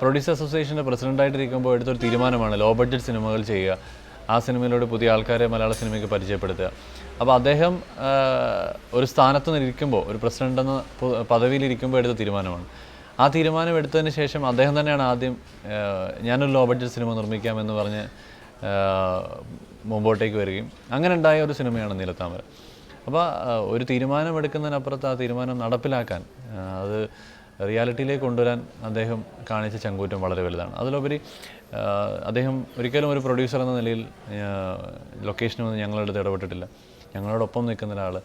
Producer അസോസിയേഷന്റെ പ്രസിഡന്റായിട്ടിരിക്കുമ്പോൾ എടുത്തൊരു തീരുമാനമാണ് ലോ ബഡ്ജറ്റ് സിനിമകൾ ചെയ്യുക. ആ സിനിമയിലൂടെ പുതിയ ആൾക്കാരെ മലയാള സിനിമയ്ക്ക് പരിചയപ്പെടുത്തുക. അപ്പോൾ അദ്ദേഹം ഒരു സ്ഥാനത്ത് നിന്നിരിക്കുമ്പോൾ ഒരു പ്രസിഡന്റ് എന്ന പദവിയിലിരിക്കുമ്പോൾ എടുത്ത തീരുമാനമാണ്. ആ തീരുമാനം എടുത്തതിന് ശേഷം അദ്ദേഹം തന്നെയാണ് ആദ്യം ഞാനൊരു ലോ ബഡ്ജറ്റ് സിനിമ നിർമ്മിക്കാമെന്ന് പറഞ്ഞ് മുമ്പോട്ടേക്ക് വരികയും. അങ്ങനെ ഉണ്ടായ ഒരു സിനിമയാണ് നീലത്താമര. അപ്പോൾ ഒരു തീരുമാനം എടുക്കുന്നതിനപ്പുറത്ത് ആ തീരുമാനം നടപ്പിലാക്കാൻ അത് റിയാലിറ്റിയിലേക്ക് കൊണ്ടുവരാൻ അദ്ദേഹം കാണിച്ച ചങ്കൂറ്റം വളരെ വലുതാണ്. അതിലുപരി അദ്ദേഹം ഒരിക്കലും ഒരു പ്രൊഡ്യൂസർ എന്ന നിലയിൽ ലൊക്കേഷനിൽ വന്ന് ഞങ്ങളുടെ അടുത്ത് ഇടപെട്ടിട്ടില്ല. ഞങ്ങളോടൊപ്പം നിൽക്കുന്ന ഒരാൾ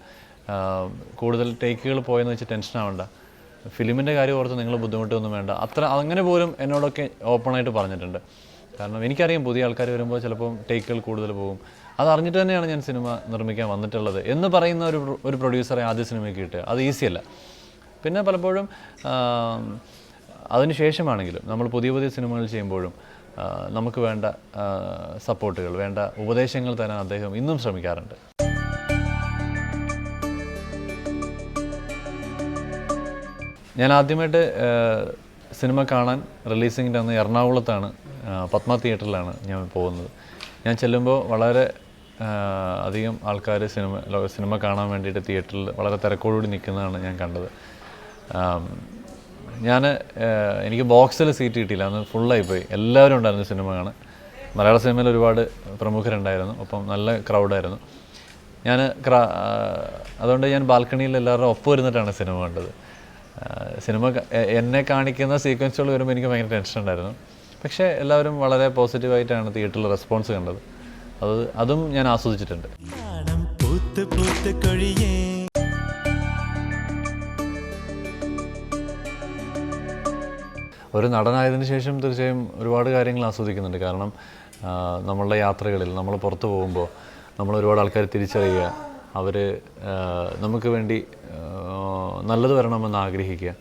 കൂടുതൽ ടേക്കുകൾ പോയെന്ന് വെച്ച് ടെൻഷൻ ആവണ്ട. ഫിലിമിന്റെ കാര്യം ഓർത്ത് നിങ്ങൾ ബുദ്ധിമുട്ടൊന്നും വേണ്ട. അത്ര അങ്ങനെ പോലും എന്നോടൊക്കെ ഓപ്പണായിട്ട് പറഞ്ഞിട്ടുണ്ട്. കാരണം എനിക്കറിയാം പുതിയ ആൾക്കാർ വരുമ്പോൾ ചിലപ്പം ടേക്കുകൾ കൂടുതൽ പോകും. അത് അറിഞ്ഞിട്ട് തന്നെയാണ് ഞാൻ സിനിമ നിർമ്മിക്കാൻ വന്നിട്ടുള്ളത് എന്ന് പറയുന്ന ഒരു ഒരു പ്രൊഡ്യൂസറെ ആദ്യ സിനിമയ്ക്ക് കിട്ടുക. അത് ഈസിയല്ല പിന്നെ പലപ്പോഴും അതിനുശേഷമാണെങ്കിലും ശേഷമാണെങ്കിലും നമ്മൾ പുതിയ പുതിയ സിനിമകൾ ചെയ്യുമ്പോഴും നമുക്ക് വേണ്ട സപ്പോർട്ടുകൾ വേണ്ട ഉപദേശങ്ങൾ തരാൻ അദ്ദേഹം ഇന്നും ശ്രമിക്കാറുണ്ട്. ഞാൻ ആദ്യമായിട്ട് സിനിമ കാണാൻ റിലീസിങ്ങിന്റെ അന്ന് എറണാകുളത്താണ് പത്മ തിയേറ്ററിലാണ് ഞാൻ പോകുന്നത്. ഞാൻ ചെല്ലുമ്പോൾ വളരെ അധികം ആൾക്കാർ സിനിമ സിനിമ കാണാൻ വേണ്ടിയിട്ട് തിയേറ്ററിൽ വളരെ തിരക്കോടുകൂടി നിൽക്കുന്നതാണ് ഞാൻ കണ്ടത്. ഞാൻ എനിക്ക് ബോക്സിൽ സീറ്റ് കിട്ടിയില്ല. അന്ന് ഫുള്ളായിപ്പോയി. എല്ലാവരും ഉണ്ടായിരുന്നു സിനിമ കാണാൻ. മലയാള സിനിമയിൽ ഒരുപാട് പ്രമുഖരുണ്ടായിരുന്നു. ഒപ്പം നല്ല ക്രൗഡായിരുന്നു ഞാൻ അതുകൊണ്ട് ഞാൻ ബാൽക്കണിയിൽ എല്ലാവരുടെ ഒപ്പം ഇരുന്നിട്ടാണ് സിനിമ കണ്ടത്. സിനിമ എന്നെ കാണിക്കുന്ന സീക്വൻസുകൾ വരുമ്പോൾ എനിക്ക് ഭയങ്കര ടെൻഷൻ ഉണ്ടായിരുന്നു. പക്ഷേ എല്ലാവരും വളരെ പോസിറ്റീവായിട്ടാണ് തിയേറ്ററിൽ റെസ്പോൺസ് കണ്ടത്. അത് അതും ഞാൻ ആസ്വദിച്ചിട്ടുണ്ട്. കൊഴിയേ. ഒരു നടനായതിന് ശേഷം തീർച്ചയായും ഒരുപാട് കാര്യങ്ങൾ ആസ്വദിക്കുന്നുണ്ട്. കാരണം നമ്മളുടെ യാത്രകളിൽ നമ്മൾ പുറത്തു പോകുമ്പോൾ നമ്മൾ ഒരുപാട് ആൾക്കാർ തിരിച്ചറിയുക അവർ നമുക്ക് വേണ്ടി നല്ലത് വരണമെന്ന് ആഗ്രഹിക്കുക.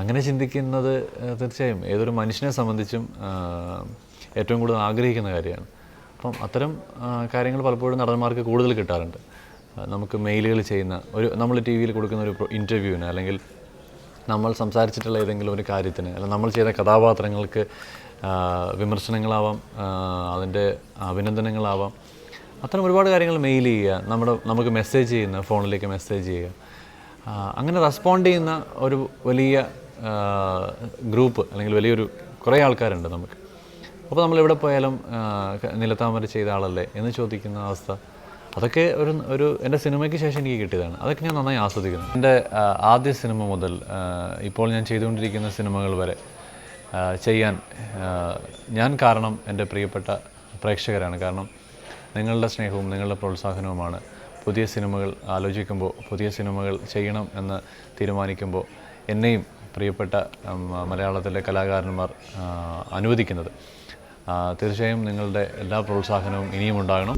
അങ്ങനെ ചിന്തിക്കുന്നത് തീർച്ചയായും ഏതൊരു മനുഷ്യനെ സംബന്ധിച്ചും ഏറ്റവും കൂടുതൽ ആഗ്രഹിക്കുന്ന കാര്യമാണ്. അപ്പം അത്തരം കാര്യങ്ങൾ പലപ്പോഴും നടന്മാർക്ക് കൂടുതൽ കിട്ടാറുണ്ട്. നമുക്ക് മെയിലുകൾ ചെയ്യുന്ന ഒരു നമ്മൾ ടി വിയിൽ കൊടുക്കുന്ന ഒരു ഇന്റർവ്യൂവിന് അല്ലെങ്കിൽ നമ്മൾ സംസാരിച്ചിട്ടുള്ള ഏതെങ്കിലും ഒരു കാര്യത്തിന് അല്ല നമ്മൾ ചെയ്ത കഥാപാത്രങ്ങൾക്ക് വിമർശനങ്ങളാവാം അതിന്റെ അഭിനന്ദനങ്ങളാവാം അത്തരം ഒരുപാട് കാര്യങ്ങൾ മെയിൽ ചെയ്യുക നമ്മുടെ നമുക്ക് മെസ്സേജ് ചെയ്യുന്ന ഫോണിലേക്ക് മെസ്സേജ് ചെയ്യുക. അങ്ങനെ റെസ്പോണ്ട് ചെയ്യുന്ന ഒരു വലിയ ഗ്രൂപ്പ് അല്ലെങ്കിൽ വലിയൊരു കുറേ ആൾക്കാരുണ്ട് നമുക്ക്. അപ്പോൾ നമ്മൾ എവിടെ പോയാലും നിലത്താമര ചെയ്ത ആളല്ലേ എന്ന് ചോദിക്കുന്ന അവസ്ഥ. അതൊക്കെ ഒരു ഒരു എന്റെ സിനിമയ്ക്ക് ശേഷം എനിക്ക് കിട്ടിയതാണ്. അതൊക്കെ ഞാൻ നന്നായി ആസ്വദിക്കുന്നു. എന്റെ ആദ്യ സിനിമ മുതൽ ഇപ്പോൾ ഞാൻ ചെയ്തുകൊണ്ടിരിക്കുന്ന സിനിമകൾ വരെ ചെയ്യാൻ ഞാൻ കാരണം എന്റെ പ്രിയപ്പെട്ട പ്രേക്ഷകരാണ്. കാരണം നിങ്ങളുടെ സ്നേഹവും നിങ്ങളുടെ പ്രോത്സാഹനവുമാണ് പുതിയ സിനിമകൾ ആലോചിക്കുമ്പോൾ പുതിയ സിനിമകൾ ചെയ്യണം എന്ന് തീരുമാനിക്കുമ്പോൾ എന്നെയും പ്രിയപ്പെട്ട മലയാളത്തിലെ കലാകാരന്മാർ അനുവദിക്കുന്നത്. തീർച്ചയായും നിങ്ങളുടെ എല്ലാ പ്രോത്സാഹനവും ഇനിയും ഉണ്ടാകണം.